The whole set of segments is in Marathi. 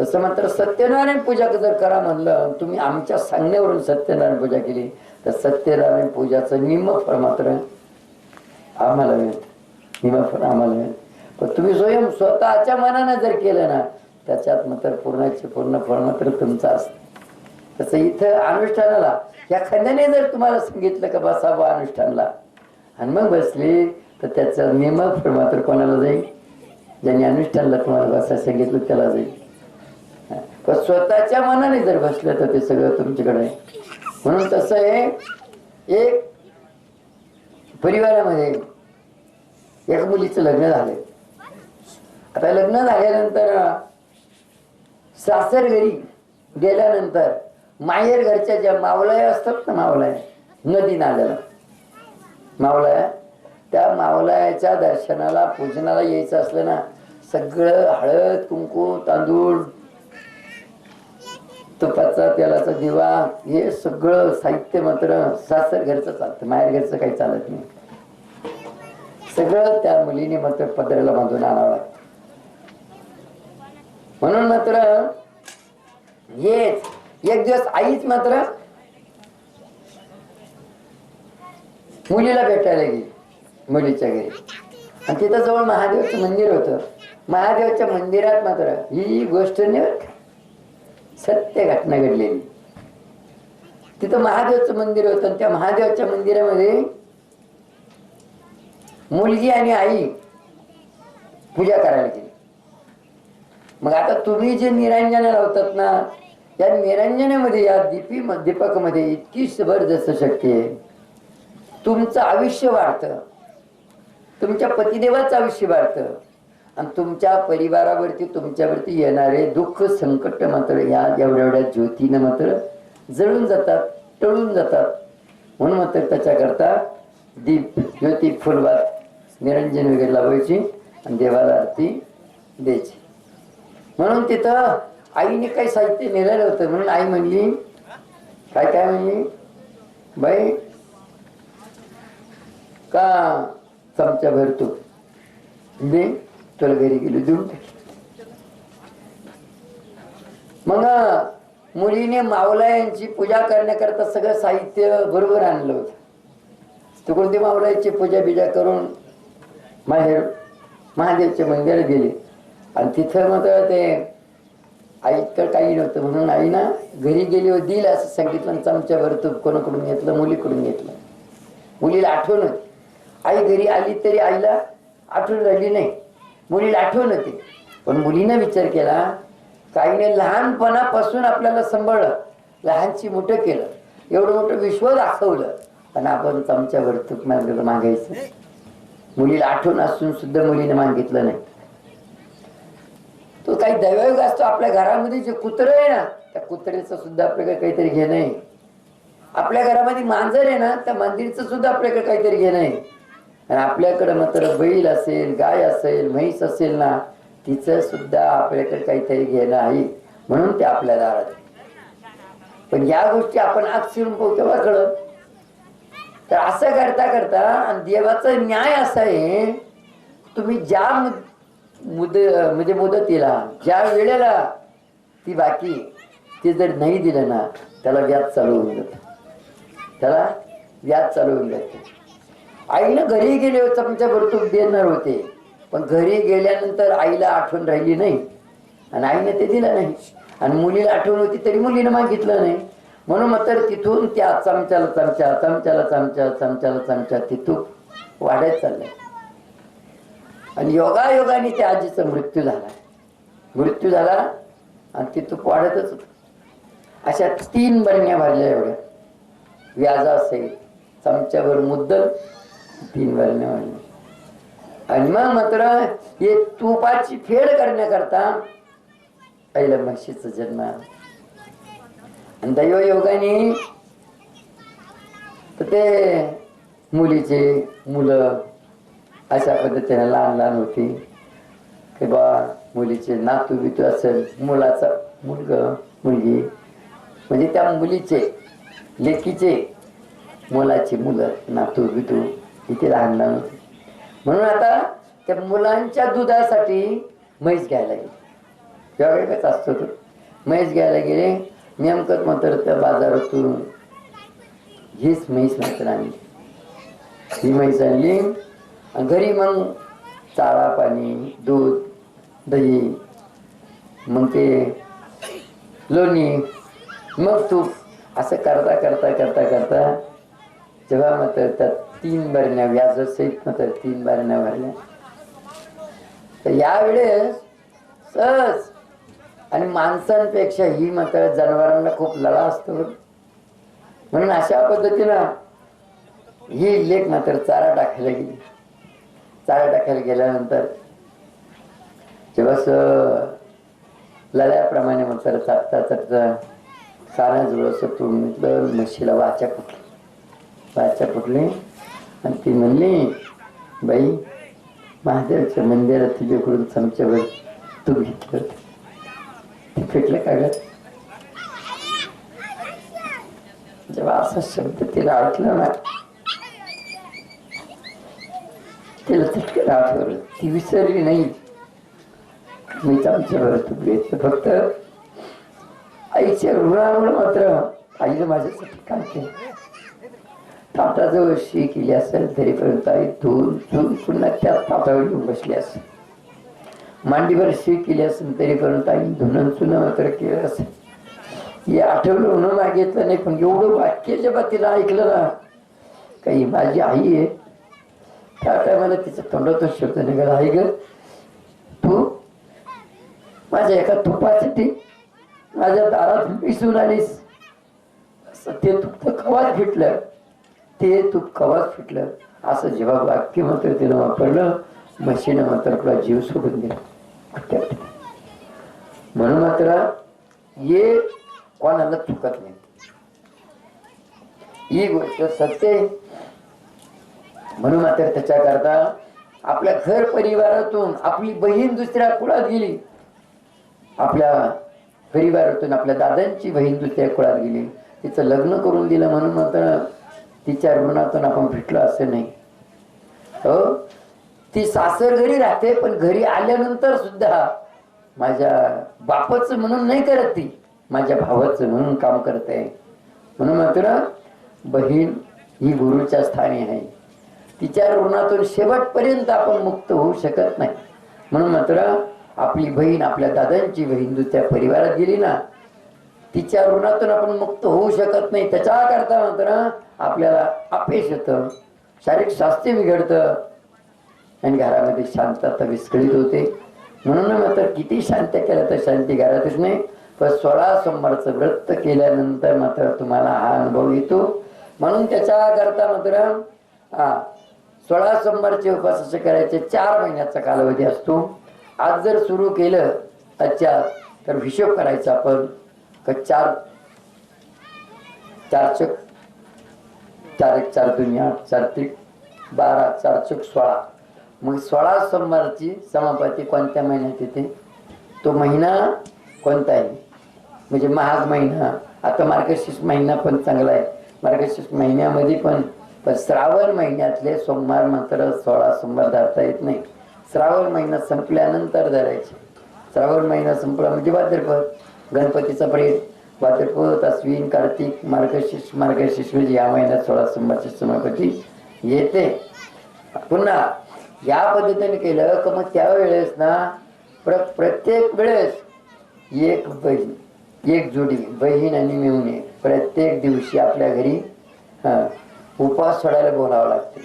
तसं मात्र सत्यनारायण पूजा जर करा म्हणलं तुम्ही आमच्या सांगण्यावरून सत्यनारायण पूजा केली तर सत्यनारायण पूजाचं निम फळ मात्र आम्हाला मिळत. निम फळ आम्हाला मिळत. पण तुम्ही स्वयं स्वतःच्या मनानं जर केलं ना त्याच्यात मात्र पूर्णाचे पूर्ण फळ मात्र तुमचं असतं. तसं इथं अनुष्ठानाला या खंड्याने जर तुम्हाला सांगितलं का बसावं अनुष्ठानला आणि मग बसली तर त्याचं नियम फळ मात्र कोणाला जाईल? ज्यांनी अनुष्ठानला तुम्हाला बसायला सांगितलं त्याला जाईल. पण स्वतःच्या मनाने जर बसलं तर ते सगळं तुमच्याकडे आहे. म्हणून तसं आहे एक परिवारामध्ये एका मुलीचं लग्न झालंय. आता लग्न झाल्यानंतर सासर घरी गेल्यानंतर माहेर घरच्या ज्या मावलाया असतात ना मावलाया नदी नाल्याला. मावलाया त्या मावलायाच्या दर्शनाला पूजनाला यायचं असलं ना सगळं हळद कुंकू तांदूळ तुपाचा तेलाचा दिवा हे सगळं साहित्य मात्र सासर घरचं चालतं माहेर घरचं काही चालत नाही. सगळं त्या मुलीने मात्र पदराला बांधून आणावं लागतं. म्हणून मात्र हेच एक दिवस आईच मात्र मुलीला भेटायला गेली मुलीच्या घरी. आणि तिथं जवळ महादेवाचं मंदिर होतं. महादेवाच्या मंदिरात मात्र ही गोष्ट नाही सत्य घटना घडलेली. तिथं महादेवाचं मंदिर होतं आणि त्या महादेवाच्या मंदिरामध्ये मुलगी आणि आई पूजा करायला गेली. मग आता तुम्ही जे निरंजन लावतात ना या निरंजनामध्ये या दीपी दीपकमध्ये इतकी जबरदस्त शक्ती आहे. तुमचं आयुष्य वाढतं. तुमच्या पतिदेवाचं आयुष्य वाढतं. आणि तुमच्या परिवारावरती तुमच्यावरती येणारे दुःख संकट मात्र या एवढ्या एवढ्या ज्योतीनं मात्र जळून जातात टळून जातात. म्हणून मात्र त्याच्याकरता दीप ज्योती फुलवात निरंजन वगैरे लावायची आणि देवाला आरती द्यायची. म्हणून तिथं आईने काही साहित्य नेलेलं होतं. म्हणून आई म्हणली काय काय म्हणली? बाई का चमचा भरतो तू दे घरी गेलो देऊन मग मुलीने मावलायांची पूजा करण्याकरता सगळं साहित्य बरोबर आणलं होतं. तिकडून ते मावलायांची पूजा बिजा करून माहेर महादेवच्या मंदिरात गेले. आणि तिथं मग ते आईकडं काही नव्हतं म्हणून आई ना घरी गेली होती दिल असं सांगितलं चमच्यावर तूप कोणाकडून घेतलं मुलीकडून घेतलं. मुलीला आठवण होती. आई घरी आली तरी आईला आठवण राहिली नाही. मुलीला आठवलं ते पण मुलीनं विचार केला काहीने लहानपणापासून आपल्याला सांभाळलं लहानची मोठं केलं एवढं मोठं विश्व दाखवलं. पण आपण चमच्याभर तूप मागलं मागायचं. मुलीला आठवण असून सुद्धा मुलीने मागितलं नाही. तो काही दैवयोग असतो आपल्या घरामध्ये जे कुत्रं आहे ना त्या कुत्र्याचं सुद्धा आपल्याकडे काहीतरी घेणं आहे. आपल्या घरामध्ये मांजर आहे ना त्या मांजरीचं सुद्धा आपल्याकडे काहीतरी घेणं आहे. आणि आपल्याकडं मात्र बैल असेल गाय असेल म्हैस असेल ना तिचं सुद्धा आपल्याकडे काहीतरी घेणं आहे. म्हणून ते आपल्या दारात पण या गोष्टी आपण आग शिरून पाहू केव्हा कळत तर असं करता करता आणि देवाचा न्याय असा आहे तुम्ही ज्या मुद मुद म्हणजे मुदतीला ज्या वेळेला ती बाकी ते जर नाही दिलं ना त्याला व्याज चालू होऊन जातं. त्याला व्याज चालू होऊन जाते. आईनं घरी गेले चमच्या भरतूक देणार होते. पण घरी गेल्यानंतर आईला आठवण राहिली नाही. आणि आईने ते दिलं नाही. आणि मुलीला आठवण होती तरी मुलीनं मागितलं नाही. म्हणून मात्र तिथून त्या चमच्याला चमचा चमच्याला चमचा चमच्याला चमचा तिथून वाढत चाललंय. आणि योगायोगाने त्या आजीचा मृत्यू झाला. मृत्यू झाला आणि तिथून वाढतच होत. अशा तीन बरण्या भरल्या एवढ्या. व्याजा असेल चमच्याभर मुद्दल तीन आणि मग मात्र हे तुपाची फेड करण्याकरता पहिलं म्हशीचा जन्म. आणि दैवयोगाने तर ते मुलीचे मुलं अशा पद्धतीने लहान लहान होती. की बा मुलीचे नातू बितू असेल मुलाचा मुलग मुलगी. म्हणजे त्या मुलीचे लेकीचे मुलाची मुलं नातू बितू इथे लहान लहान म्हणून आता त्या मुलांच्या दुधासाठी म्हैस घ्यायला गेली. त्यावेळेस असतो तो म्हैस घ्यायला गेले. नेमकंच मात्र त्या बाजारातून हीच म्हैस मात्र आणली. ही म्हैस आणली. आणि घरी मग चारा पाणी दूध दही मग ते लोणी मग तूप. असं करता करता करता करता जेव्हा मात्र त्यात तीन बरण्या व्याजासहित मात्र तीन बरण्या भरल्या. तर यावेळेस सहज आणि माणसांपेक्षा ही मात्र जनावरांना खूप लढा असतो म्हणून अशा पद्धतीनं ही लेख मात्र चारा टाकायला गेली. चारा टाकायला गेल्यानंतर जेव्हा स लढ्याप्रमाणे मात्र चटता चाटता सारा जुळस तुळून म्हशीला वाचा फुटली. वाचा फुटली. आणि ती म्हणली बाई महादेवच्या मंदिरात तुझ्याकडून चमच्यावर तू घेतलं होतं. ते का जेव्हा असा शब्द तिला आठला ना तिला तितकं आठवलं ती विसरली नाही. मी चमच्यावर तू घेतलं. फक्त आईच्या ऋणामुळे मात्र आईनं माझ्यासाठी काय केलं. ताटाजवळ शी केली असेल तरीपर्यंत आई धुवून धुवून पुन्हा त्या ताटावर येऊन बसली असेल. मांडीवर शी केली असेल तरीपर्यंत आई धुणं चुनं मात्र केलं असेल. हे आठवलं म्हणून मागितलं नाही पण एवढं वाक्य जेव्हा तिला ऐकलं ना काही माझी आई आहे. त्या टायमाला तिच्या तोंडातून शब्द निघाला आई ग तू माझ्या एका तुपासाठी माझ्या दारात मिसून आलीस. असं ते तूप कवाच फिटलं ते तूप कवाच फिटलं. असं जेव्हा वाक्य मात्र तिनं वापरलं म्हशीनं मात्र तुला जीव सोडून दिला. म्हणून मात्र ये कोणाला चुकत नाही. ही गोष्ट सत्य आहे. म्हणून मात्र त्याच्याकरता आपल्या घर परिवारातून आपली बहीण दुसऱ्या कुळात गेली. आपल्या परिवारातून आपल्या दादांची बहीण दुसऱ्या कुळात गेली. तिचं लग्न करून दिलं म्हणून मात्र तिच्या ऋणातून आपण भेटलो असं नाही. हो? ती सासर घरी राहते पण घरी आल्यानंतर सुद्धा माझ्या बापाचं म्हणून नाही करत ती. माझ्या भावाचं म्हणून काम करते म्हणून मात्र बहीण ही गुरुच्या स्थानी आहे. तिच्या ऋणातून शेवटपर्यंत आपण मुक्त होऊ शकत नाही. म्हणून मात्र आपली बहीण आपल्या दादांची बहीण दुसऱ्या परिवारात गेली ना तिच्या ऋणातून आपण मुक्त होऊ शकत नाही. त्याच्याकरता मात्र आपल्याला अपयश येतं शारीरिक स्वास्थ्य बिघडतं आणि घरामध्ये शांतता विस्कळीत होते. म्हणून मात्र किती शांत केलं तर शांती घरातच नाही पण सोळा सोमवारचं व्रत केल्यानंतर मात्र तुम्हाला हा अनुभव येतो. म्हणून त्याच्याकरता मात्र हा सोळा सोमवारचे उपास असे करायचे चार महिन्याचा कालावधी असतो. आज जर सुरू केलं आजच्या तर हिशोब करायचा आपण. चार चार चक चार एक चार दोन आठ चार बारा चार चक सोळा. मग सोळा सोमवारची समापती कोणत्या महिन्यात येते? तो महिना कोणता आहे? म्हणजे महाग महिना. आता मार्गशीर्ष महिना पण चांगला आहे. मार्गशीर्ष महिन्यामध्ये पण पण श्रावण महिन्यातले सोमवार मात्र सोळा सोमवार धरता येत नाही. श्रावण महिना संपल्यानंतर धरायचे. श्रावण महिना संपला म्हणजे भाद्रपद गणपतीचा प्रेत भाद्रपद अश्विन कार्तिक मार्गशीर्ष मार्गशीर्ष म्हणजे या महिन्यात सोळा सोमवारची समापती येते. पुन्हा या पद्धतीने केलं का मग त्यावेळेस ना प्र प्रत्येक वेळेस एक बहीण एक जोडी बहीण आणि मेहुणे प्रत्येक दिवशी आपल्या घरी हा, उपवास सोडायला बोलावं लागते.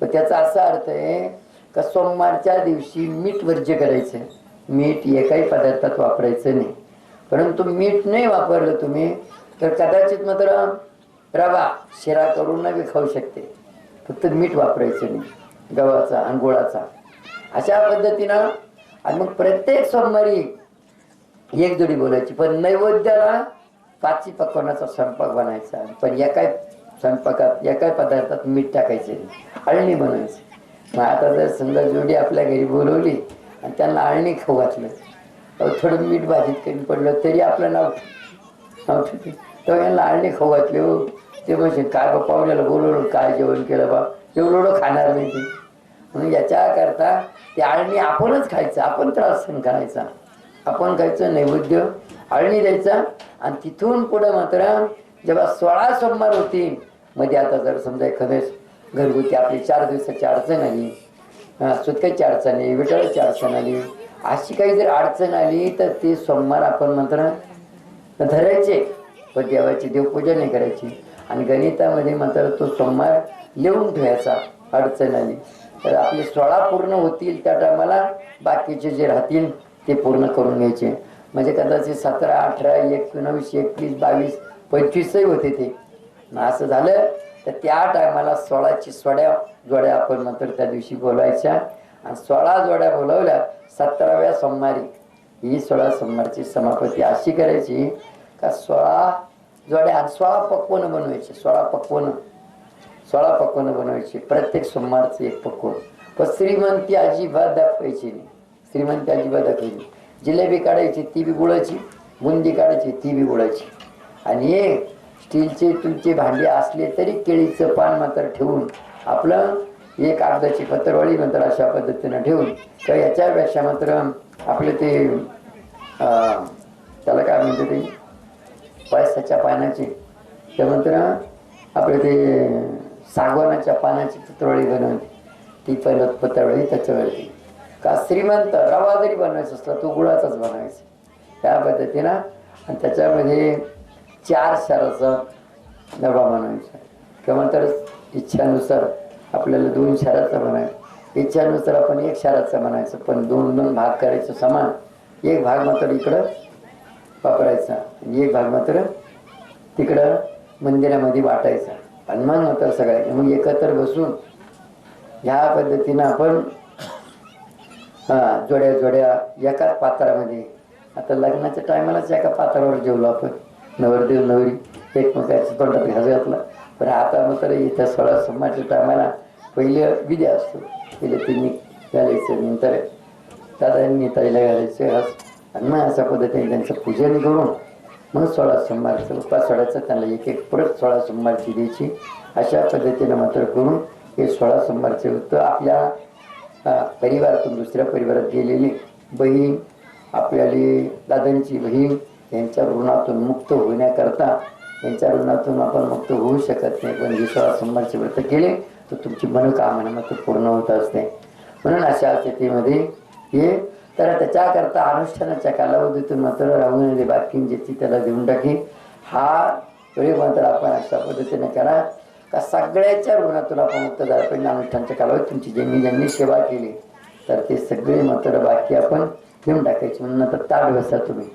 पण त्याचा असा अर्थ आहे का सोमवारच्या दिवशी मीठ वर्ज्य करायचं. मीठ एकाही पदार्थात वापरायचं नाही. परंतु मीठ नाही वापरलं तुम्ही तर कदाचित मात्र रवा शिरा करून बी खाऊ शकते. फक्त मीठ वापरायचं नाही गव्हाचा आणि गुळाचा अशा पद्धतीनं आणि मग प्रत्येक सोमवारी एक जोडी बोलायची पण नैवेद्याला पाची पकवण्याचा स्वयंपाक बनायचा. पण एकाय स्वयंपाकात एकाय पदार्थात मीठ टाकायचे अळणी बनायची. मग आता जर समजा जोडी आपल्या घरी बोलवली आणि त्यांना अळणी खाऊ घातलं थोडं मीठ भाजीत कमी पडलं तरी आपलं नाव नाव ठेवते. तेव्हा यांना अळणी खाऊ घातले हो. ते म्हणजे काय बा पाहुण्याला बोलवलं काय जेवण केलं बा? एवढं खाणार नाही ते. म्हणून याच्याकरता ते आळणी आपणच खायचं आपण त्रास सहन करायचा. आपण खायचं नैवेद्य आळणी द्यायचा आणि तिथून पुढं मात्र जेव्हा सोळा सोमवार होती मध्ये आता जर समजा एखाद्या घरगुती आपली चार दिवसाची अडचण आली सुतक्याची अडचण आली विटाळाची अडचण आली अशी काही जर अडचण आली तर ते सोमवार आपण मात्र धरायचे. पण देवाची देवपूजा नाही करायची. आणि गणितामध्ये मात्र तो सोमवार लिहून ठेवायचा अडचण आली. तर आपले सोळा पूर्ण होतील त्या टायमाला बाकीचे जे राहतील ते पूर्ण करून घ्यायचे. म्हणजे कदाचित सतरा अठरा एकोणवीस एकवीस बावीस पंचवीसही होते ते. असं झालं तर त्या टायमाला सोळाची सोड्या जोड्या आपण मात्र त्या दिवशी बोलायच्या आणि सोळा जोड्या बोलावल्या सतराव्या सोमवारी ही सोळा सोमवारची समापती अशी करायची का सोळा जोड्या आणि सोळा पक्वन बनवायचे सोळा पक्वन. सोळा पक्वन बनवायची. प्रत्येक सोमवारचं एक पक्वन. पण श्रीमंती अजिबात दाखवायची नाही. श्रीमंती अजिबात दाखवायची जिलेबी काढायची ती बी गुळाची. बुंदी काढायची ती बी गुळाची. आणि एक स्टीलचे तुमचे भांडे असले तरी केळीचं पान मात्र ठेवून आपलं एक अर्धाची पत्रवाळी नंतर अशा पद्धतीनं ठेवून तर याच्यापेक्षा मात्र आपलं ते त्याला काय म्हणते ते पैसाच्या पानाची त्यानंतर आपले ते सागवानाच्या पानाची पत्रवळी बनवते ती पहिलं पत्रवळी त्याच्यावरती. का श्रीमंत रवा जरी बनवायचा असला तो गुळाचाच बनवायचा. त्या पद्धतीनं आणि त्याच्यामध्ये चार शाराचा डबा बनवायचा. किंवा तर इच्छानुसार आपल्याला दोन शाराचा म्हणायचं. इच्छानुसार आपण एक शाराचा बनायचं पण दोन दोन भाग करायचं समान. एक भाग मात्र इकडं वापरायचा आणि एक भाग मात्र तिकडं मंदिरामध्ये वाटायचा. आणि मग मात्र सगळ्या मग एकत्र बसून ह्या पद्धतीनं आपण हां जोड्या जोड्या एकाच पात्रामध्ये. आता लग्नाच्या टायमालाच एका पात्रावर जेवलो आपण. नवरदेव नवरी एकमेकाच्या तोंडात घास घातला. पण आता मात्र इथं सोळा सोमवारच्या टायमाला पहिले विधी असतो. पहिले तिन्ही घालायचं नंतर दादांनी ताईला घालायचं आणि मग अशा पद्धतीने त्यांचं पूजन करून मग सोळा सोमवारचं उपास सोडायचं त्यांना एक एक परत सोळा सोमवारची द्यायची. अशा पद्धतीनं मात्र करून हे सोळा सोमवारचे होतं आपल्या परिवारातून दुसऱ्या परिवारात गेलेली बहीण आपल्याली दादांची बहीण यांच्या ऋणातून मुक्त होण्याकरता यांच्या ऋणातून आपण मुक्त होऊ शकत नाही. पण विश्वास सोळा सोमवारचे व्रत केले तर तुमची मनोकामना मग पूर्ण होत असते. म्हणून अशा स्थितीमध्ये हे तर त्याच्याकरता अनुष्ठानाच्या कालावधीतून मात्र राहून बाकी बाकींची त्याला देऊन टाकी. हा वेळी मात्र आपण अशा पद्धतीने करा का सगळ्याच्या ऋणातून आपण मुक्त झाला पाहिजे. अनुष्ठानच्या कालावधीत तुमची ज्यांनी ज्यांनी सेवा केली तर ते सगळे मात्र बाकी आपण घेऊन टाकायची. म्हणून नंतर ताट बसा तुम्ही.